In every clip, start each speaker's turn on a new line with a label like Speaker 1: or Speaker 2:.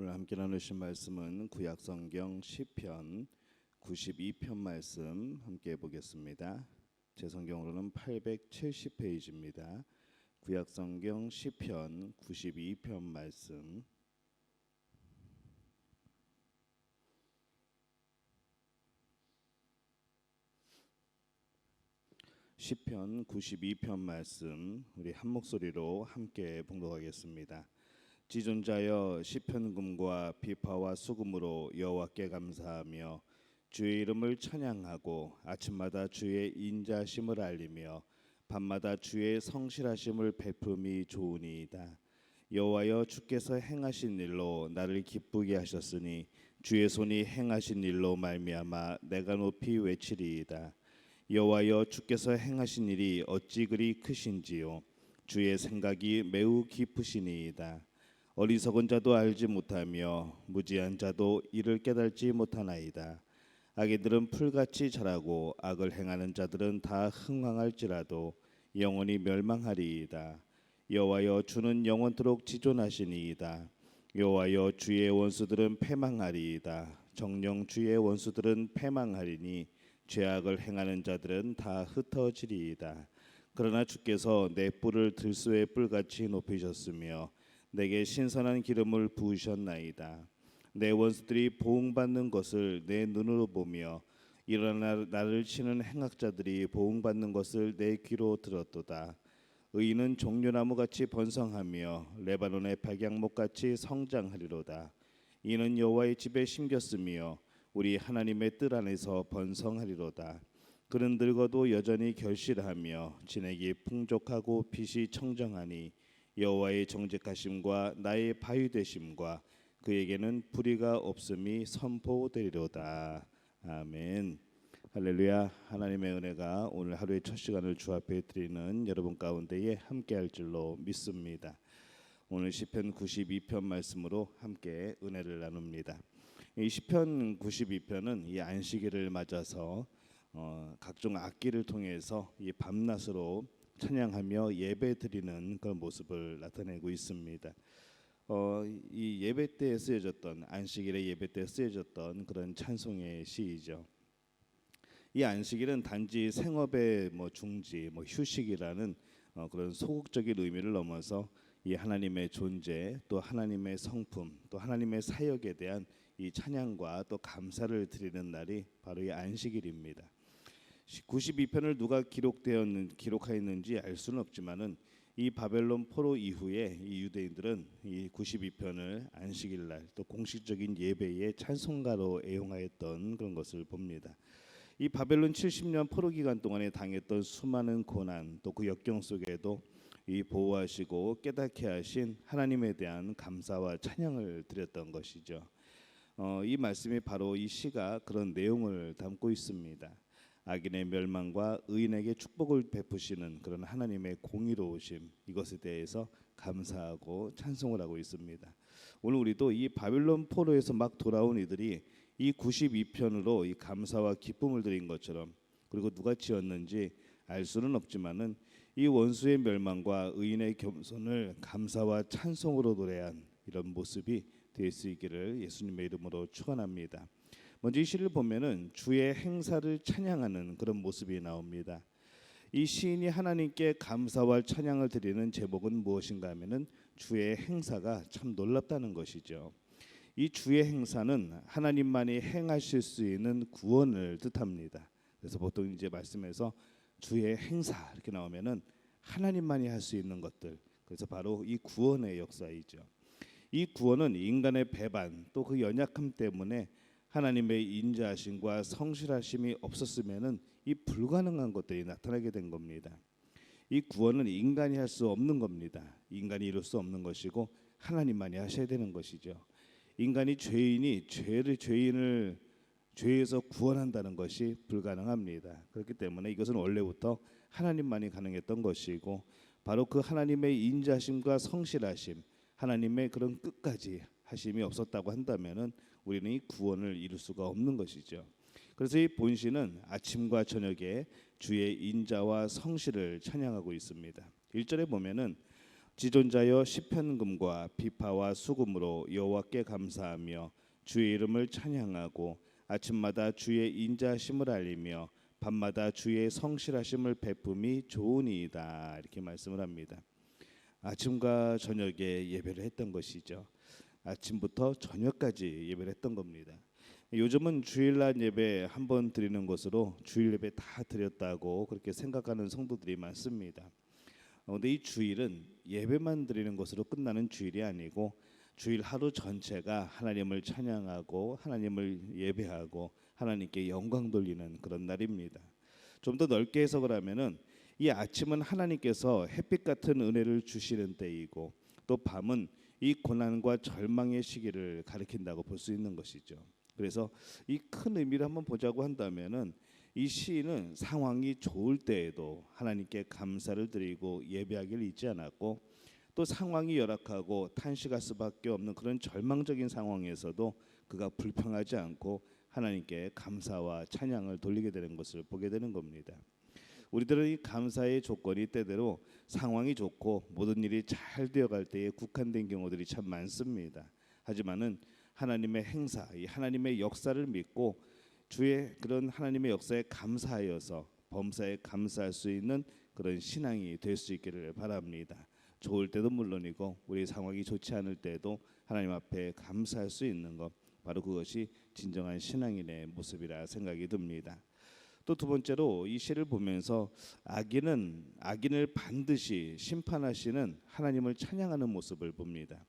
Speaker 1: 오늘 함께 나누신 말씀은 구약 성경 시편 92편 말씀 함께 보겠습니다. 제 성경으로는 870페이지입니다. 구약 성경 시편 92편 말씀 시편 92편 말씀 우리 한 목소리로 함께 봉독하겠습니다. 지존자여 시편금과 비파와 수금으로 여호와께 감사하며 주의 이름을 찬양하고 아침마다 주의 인자심을 알리며 밤마다 주의 성실하심을 베품이 좋으니이다. 여호와여 주께서 행하신 일로 나를 기쁘게 하셨으니 주의 손이 행하신 일로 말미암아 내가 높이 외치리이다. 여호와여 주께서 행하신 일이 어찌 그리 크신지요 주의 생각이 매우 깊으시니이다 어리석은 자도 알지 못하며 무지한 자도 이를 깨달지 못하나이다. 악인들은 풀같이 자라고 악을 행하는 자들은 다 흥황할지라도 영원히 멸망하리이다. 여호와여 주는 영원토록 지존하시니이다. 여호와여 주의 원수들은 패망하리이다. 정령 주의 원수들은 패망하리니 죄악을 행하는 자들은 다 흩어지리이다. 그러나 주께서 내 뿔을 들소의 뿔같이 높이셨으며 내게 신선한 기름을 부으셨나이다. 내 원수들이 보응받는 것을 내 눈으로 보며 일어나 나를 치는 행악자들이 보응받는 것을 내 귀로 들었도다. 의인은 종려나무 같이 번성하며 레바논의 백양목 같이 성장하리로다. 이는 여호와의 집에 심겼으며 우리 하나님의 뜻 안에서 번성하리로다. 그는 늙어도 여전히 결실하며 진액이 풍족하고 빛이 청정하니 여호와의 정직하심과 나의 바위 되심과 그에게는 불의가 없음이 선포되리로다. 아멘. 할렐루야. 하나님의 은혜가 오늘 하루의 첫 시간을 주 앞에 드리는 여러분 가운데에 함께 할 줄로 믿습니다. 오늘 시편 92편 말씀으로 함께 은혜를 나눕니다. 이 시편 92편은 이 안식일을 맞아서 어, 각종 악기를 통해서 이 밤낮으로 찬양하며 예배 드리는 그런 모습을 나타내고 있습니다. 어, 이 예배 때 쓰여졌던 안식일의 예배 때 쓰여졌던 그런 찬송의 시이죠. 이 안식일은 단지 생업의 뭐 중지, 뭐 휴식이라는 어, 그런 소극적인 의미를 넘어서 이 하나님의 존재, 또 하나님의 성품, 또 하나님의 사역에 대한 이 찬양과 또 감사를 드리는 날이 바로 이 안식일입니다. 92편을 누가 기록되었는 기록하였는지 알 수는 없지만은 이 바벨론 포로 이후에 이 유대인들은 이 92편을 안식일 날 또 공식적인 예배의 찬송가로 애용하였던 그런 것을 봅니다. 이 바벨론 70년 포로 기간 동안에 당했던 수많은 고난 또 그 역경 속에도 이 보호하시고 깨닫게 하신 하나님에 대한 감사와 찬양을 드렸던 것이죠. 어, 이 말씀이 바로 이 시가 그런 내용을 담고 있습니다. 악인의 멸망과 의인에게 축복을 베푸시는 그런 하나님의 공의로우심 이것에 대해서 감사하고 찬송을 하고 있습니다. 오늘 우리도 이 바빌론 포로에서 막 돌아온 이들이 이 92편으로 이 감사와 기쁨을 드린 것처럼 그리고 누가 지었는지 알 수는 없지만은 이 원수의 멸망과 의인의 겸손을 감사와 찬송으로 노래한 이런 모습이 될 수 있기를 예수님의 이름으로 축원합니다. 먼저 이 시를 보면은 주의 행사를 찬양하는 그런 모습이 나옵니다. 이 시인이 하나님께 감사와 찬양을 드리는 제목은 무엇인가 하면은 주의 행사가 참 놀랍다는 것이죠. 이 주의 행사는 하나님만이 행하실 수 있는 구원을 뜻합니다. 그래서 보통 이제 말씀에서 주의 행사 이렇게 나오면은 하나님만이 할 수 있는 것들. 그래서 바로 이 구원의 역사이죠. 이 구원은 인간의 배반 또 그 연약함 때문에 하나님의 인자하심과 성실하심이 없었으면은 이 불가능한 것들이 나타나게 된 겁니다. 이 구원은 인간이 할 수 없는 겁니다. 인간이 이룰 수 없는 것이고 하나님만이 하셔야 되는 것이죠. 인간이 죄인이 죄를 죄인을 죄에서 구원한다는 것이 불가능합니다. 그렇기 때문에 이것은 원래부터 하나님만이 가능했던 것이고 바로 그 하나님의 인자심과 성실하심 하나님의 그런 끝까지 하심이 없었다고 한다면은 우리는 이 구원을 이룰 수가 없는 것이죠. 그래서 이 본시는 아침과 저녁에 주의 인자와 성실을 찬양하고 있습니다. 1절에 보면은 지존자여 시편금과 비파와 수금으로 여호와께 감사하며 주의 이름을 찬양하고 아침마다 주의 인자하심을 알리며 밤마다 주의 성실하심을 베품이 좋으니이다 이렇게 말씀을 합니다. 아침과 저녁에 예배를 했던 것이죠. 아침부터 저녁까지 예배를 했던 겁니다. 요즘은 주일날 예배 한 번 드리는 것으로 주일 예배 다 드렸다고 그렇게 생각하는 성도들이 많습니다. 어, 근데 이 주일은 예배만 드리는 것으로 끝나는 주일이 아니고 주일 하루 전체가 하나님을 찬양하고 하나님을 예배하고 하나님께 영광 돌리는 그런 날입니다. 좀 더 넓게 해석을 하면은 이 아침은 하나님께서 햇빛 같은 은혜를 주시는 때이고 또 밤은 이 고난과 절망의 시기를 가리킨다고 볼 수 있는 것이죠. 그래서 이 큰 의미를 한번 보자고 한다면은 이 시인은 상황이 좋을 때에도 하나님께 감사를 드리고 예배하기를 잊지 않았고 또 상황이 열악하고 탄식할 수밖에 없는 그런 절망적인 상황에서도 그가 불평하지 않고 하나님께 감사와 찬양을 돌리게 되는 것을 보게 되는 겁니다. 우리들은 이 감사의 조건이 때대로 상황이 좋고 모든 일이 잘 되어갈 때에 국한된 경우들이 참 많습니다. 하지만은 하나님의 행사, 이 하나님의 역사를 믿고 주의 그런 하나님의 역사에 감사하여서 범사에 감사할 수 있는 그런 신앙이 될 수 있기를 바랍니다. 좋을 때도 물론이고 우리 상황이 좋지 않을 때도 하나님 앞에 감사할 수 있는 것 바로 그것이 진정한 신앙인의 모습이라 생각이 듭니다. 또 두 번째로 이 시를 보면서 악인은 악인을 반드시 심판하시는 하나님을 찬양하는 모습을 봅니다.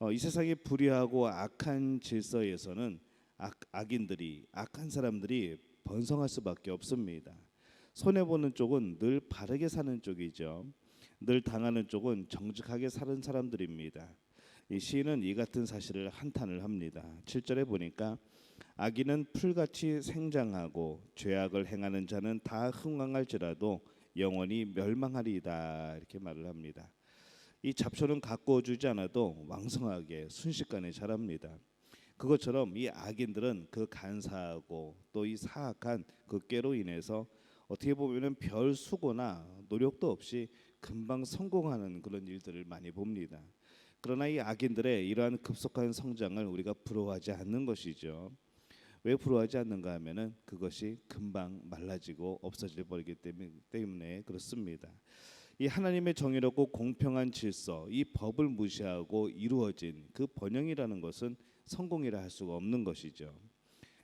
Speaker 1: 어, 이 세상의 불의하고 악한 질서에서는 악, 악인들이 악한 사람들이 번성할 수밖에 없습니다. 손해 보는 쪽은 늘 바르게 사는 쪽이죠. 늘 당하는 쪽은 정직하게 사는 사람들입니다. 이 시인은 이 같은 사실을 한탄을 합니다. 7절에 보니까 악인은 풀같이 생장하고 죄악을 행하는 자는 다 흥왕할지라도 영원히 멸망하리이다 이렇게 말을 합니다. 이 잡초는 가꾸어 주지 않아도 왕성하게 순식간에 자랍니다. 그것처럼 이 악인들은 그 간사하고 또 이 사악한 그 꾀로 인해서 어떻게 보면은 별 수고나 노력도 없이 금방 성공하는 그런 일들을 많이 봅니다. 그러나 이 악인들의 이러한 급속한 성장을 우리가 부러워하지 않는 것이죠. 왜 부러워하지 않는가 하면은 그것이 금방 말라지고 없어질 버리기 때문에 그렇습니다. 이 하나님의 정의롭고 공평한 질서, 이 법을 무시하고 이루어진 그 번영이라는 것은 성공이라 할 수가 없는 것이죠.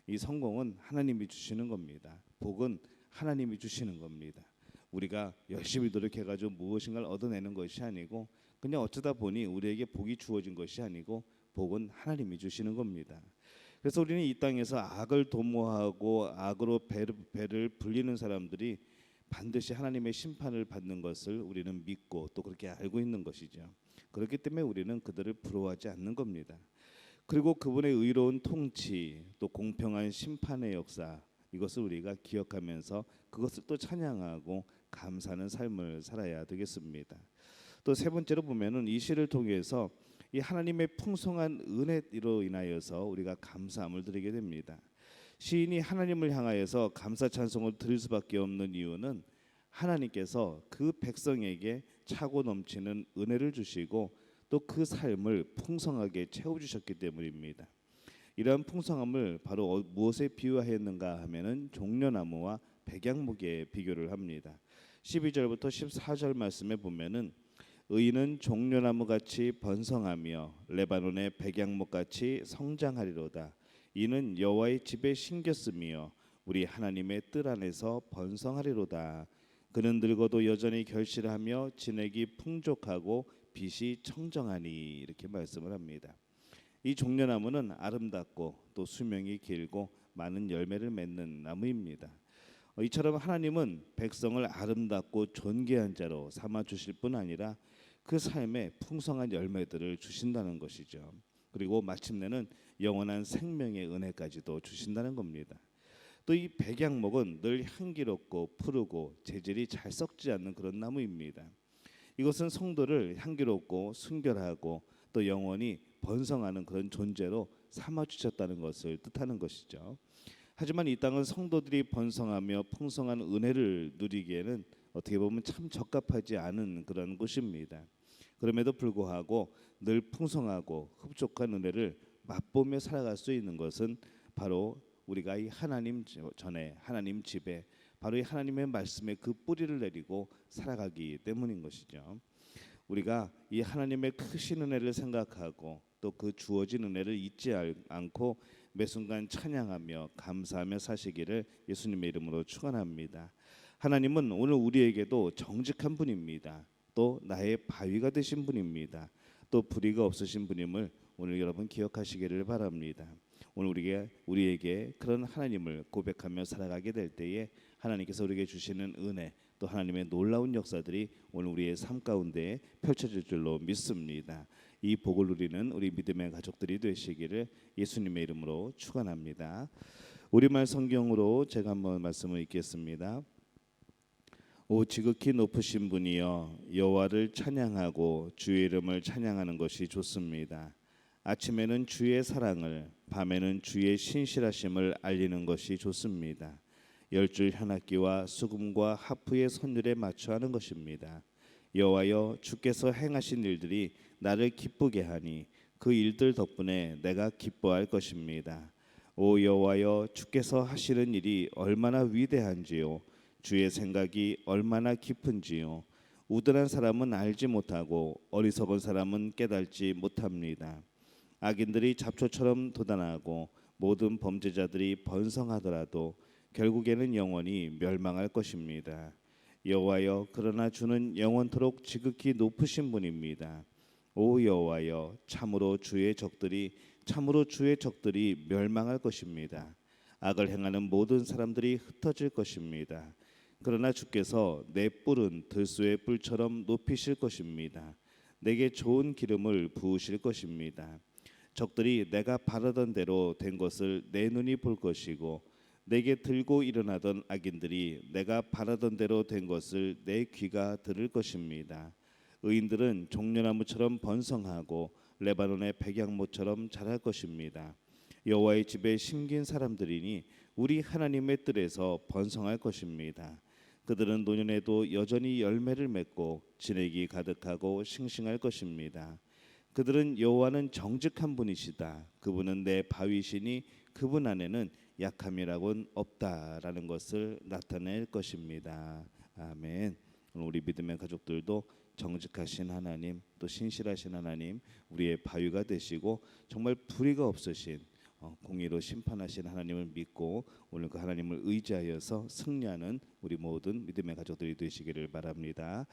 Speaker 1: 이 성공은 하나님이 주시는 겁니다. 복은 하나님이 주시는 겁니다. 우리가 열심히 노력해 가지고 무엇인가를 얻어내는 것이 아니고 그냥 어쩌다 보니 우리에게 복이 주어진 것이 아니고 복은 하나님이 주시는 겁니다. 그래서 우리는 이 땅에서 악을 도모하고 악으로 배를, 배를 불리는 사람들이 반드시 하나님의 심판을 받는 것을 우리는 믿고 또 그렇게 알고 있는 것이죠. 그렇기 때문에 우리는 그들을 부러워하지 않는 겁니다. 그리고 그분의 의로운 통치 또 공평한 심판의 역사 이것을 우리가 기억하면서 그것을 또 찬양하고 감사하는 삶을 살아야 되겠습니다. 또 세 번째로 보면은 이 시를 통해서 이 하나님의 풍성한 은혜로 인하여서 우리가 감사함을 드리게 됩니다. 시인이 하나님을 향하여서 감사 찬송을 드릴 수밖에 없는 이유는 하나님께서 그 백성에게 차고 넘치는 은혜를 주시고 또 그 삶을 풍성하게 채워 주셨기 때문입니다. 이러한 풍성함을 바로 어, 무엇에 비유하였는가 하면은 종려나무와 백양목에 비교를 합니다. 12절부터 14절 말씀에 보면은 의인은 종려나무 같이 번성하며 레바논의 백양목 같이 성장하리로다. 이는 여호와의 집에 심겼으며 우리 하나님의 뜰 안에서 번성하리로다. 그는 늙어도 여전히 결실하며 진액이 풍족하고 빛이 청정하니 이렇게 말씀을 합니다. 이 종려나무는 아름답고 또 수명이 길고 많은 열매를 맺는 나무입니다. 어, 이처럼 하나님은 백성을 아름답고 존귀한 자로 삼아 주실 뿐 아니라 그 삶에 풍성한 열매들을 주신다는 것이죠. 그리고 마침내는 영원한 생명의 은혜까지도 주신다는 겁니다. 또 이 백양목은 늘 향기롭고 푸르고 재질이 잘 썩지 않는 그런 나무입니다. 이것은 성도를 향기롭고 순결하고 또 영원히 번성하는 그런 존재로 삼아 주셨다는 것을 뜻하는 것이죠. 하지만 이 땅은 성도들이 번성하며 풍성한 은혜를 누리기에는 어떻게 보면 참 적합하지 않은 그런 곳입니다. 그럼에도 불구하고 늘 풍성하고 흡족한 은혜를 맛보며 살아갈 수 있는 것은 바로 우리가 이 하나님 전에 하나님 집에 바로 이 하나님의 말씀에 그 뿌리를 내리고 살아가기 때문인 것이죠. 우리가 이 하나님의 크신 은혜를 생각하고 또 그 주어진 은혜를 잊지 알- 않고 매 순간 찬양하며 감사하며 사시기를 예수님의 이름으로 축원합니다. 하나님은 오늘 우리에게도 정직한 분입니다. 또 나의 바위가 되신 분입니다. 또 불의가 없으신 분임을 오늘 여러분 기억하시기를 바랍니다. 오늘 우리에게 우리에게 그런 하나님을 고백하며 살아가게 될 때에 하나님께서 우리에게 주시는 은혜 또 하나님의 놀라운 역사들이 오늘 우리의 삶 가운데 펼쳐질 줄로 믿습니다. 이 복을 누리는 우리 믿음의 가족들이 되시기를 예수님의 이름으로 축원합니다. 우리말 성경으로 제가 한번 말씀을 읽겠습니다. 오 지극히 높으신 분이여 여호와를 찬양하고 주의 이름을 찬양하는 것이 좋습니다. 아침에는 주의 사랑을 밤에는 주의 신실하심을 알리는 것이 좋습니다. 열줄 현악기와 수금과 하프의 선율에 맞춰 하는 것입니다. 여호와여 주께서 행하신 일들이 나를 기쁘게 하니 그 일들 덕분에 내가 기뻐할 것입니다. 오 여호와여 주께서 하시는 일이 얼마나 위대한지요 주의 생각이 얼마나 깊은지요 우둔한 사람은 알지 못하고 어리석은 사람은 깨달지 못합니다. 악인들이 잡초처럼 도단하고 모든 범죄자들이 번성하더라도 결국에는 영원히 멸망할 것입니다. 여호와여 그러나 주는 영원토록 지극히 높으신 분입니다. 오 여호와여 참으로 주의 적들이 참으로 주의 적들이 멸망할 것입니다. 악을 행하는 모든 사람들이 흩어질 것입니다. 그러나 주께서 내 뿔은 들소의 뿔처럼 높이실 것입니다. 내게 좋은 기름을 부으실 것입니다. 적들이 내가 바라던 대로 된 것을 내 눈이 볼 것이고 내게 들고 일어나던 악인들이 내가 바라던 대로 된 것을 내 귀가 들을 것입니다. 의인들은 종려나무처럼 번성하고 레바논의 백양모처럼 자랄 것입니다. 여호와의 집에 심긴 사람들이니 우리 하나님의 뜰에서 번성할 것입니다. 그들은 노년에도 여전히 열매를 맺고 진액이 가득하고 싱싱할 것입니다. 그들은 여호와는 정직한 분이시다. 그분은 내 바위시니 그분 안에는 약함이라고는 없다라는 것을 나타낼 것입니다. 아멘. 우리 믿음의 가족들도 정직하신 하나님 또 신실하신 하나님 우리의 바위가 되시고 정말 불의가 없으신 어, 공의로 심판하신 하나님을 믿고 오늘 그 하나님을 의지하여서 승리하는 우리 모든 믿음의 가족들이 되시기를 바랍니다.